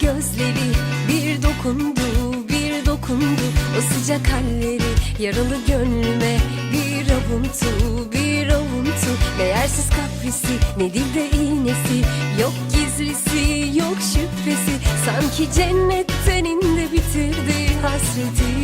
gözleri. Bir dokundu bir dokundu. O sıcak halleri yaralı gönlüme. Bir avuntu bir avuntu. Meğersiz kaprisi ne dilde iğnesi. Yok gizlisi yok şüphesi. Sanki cennetten indi bitirdi hasreti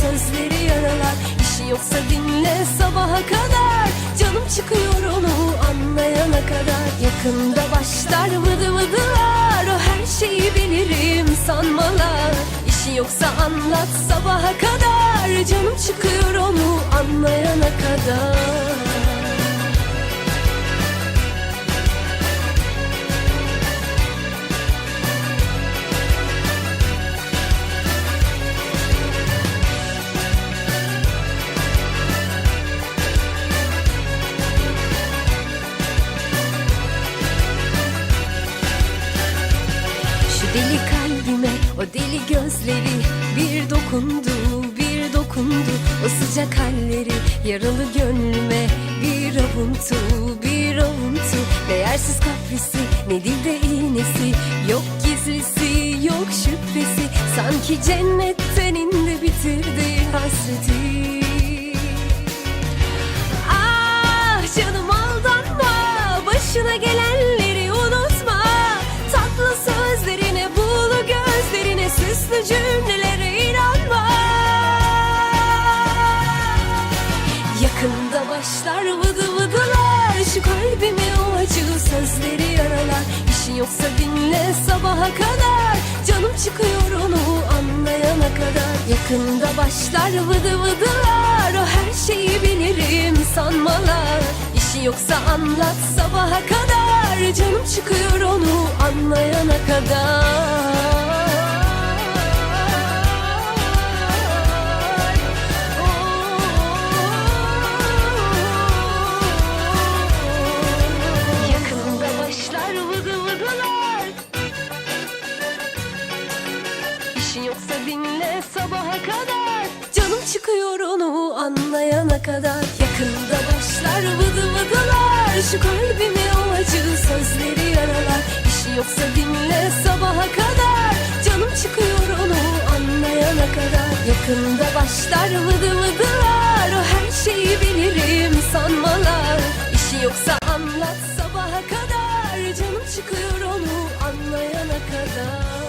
sözleri yaralar. İşi yoksa dinle sabaha kadar. Canım çıkıyor onu anlayana kadar. Yakında başlar vıdı vıdılar. O her şeyi bilirim sanmalar. İşi yoksa anlat sabaha kadar. Canım çıkıyor onu anlayana kadar deli kalbime o deli gözleri. Bir dokundu bir dokundu o sıcak halleri. Yaralı gönlüme bir avuntu bir avuntu. Değersiz kaprisi ne dilde iğnesi. Yok gizlisi yok şüphesi. Sanki cennetten indi bitirdi hasreti. Ah canım aldanma Başına gelenleri Süslü cümlelere inanma. Yakında başlar vıdı vıdılar. Şu kalbimi o acı sözleri yaralar İşin yoksa dinle sabaha kadar. Canım çıkıyor onu anlayana kadar. Yakında başlar vıdı vıdılar. O her şeyi bilirim sanmalar. İşi yoksa anlat sabaha kadar. Canım çıkıyor onu anlayana kadar sabaha kadar. Canım çıkıyor onu anlayana kadar. Yakında başlar vıdı vıdılar. Şu kalbimi o acı sözleri yaralar. İşin yoksa dinle sabaha kadar. Canım çıkıyor onu anlayana kadar. Yakında başlar vıdı vıdılar. O her şeyi bilirim sanmalar. İşi yoksa anlat sabaha kadar. Canım çıkıyor onu anlayana kadar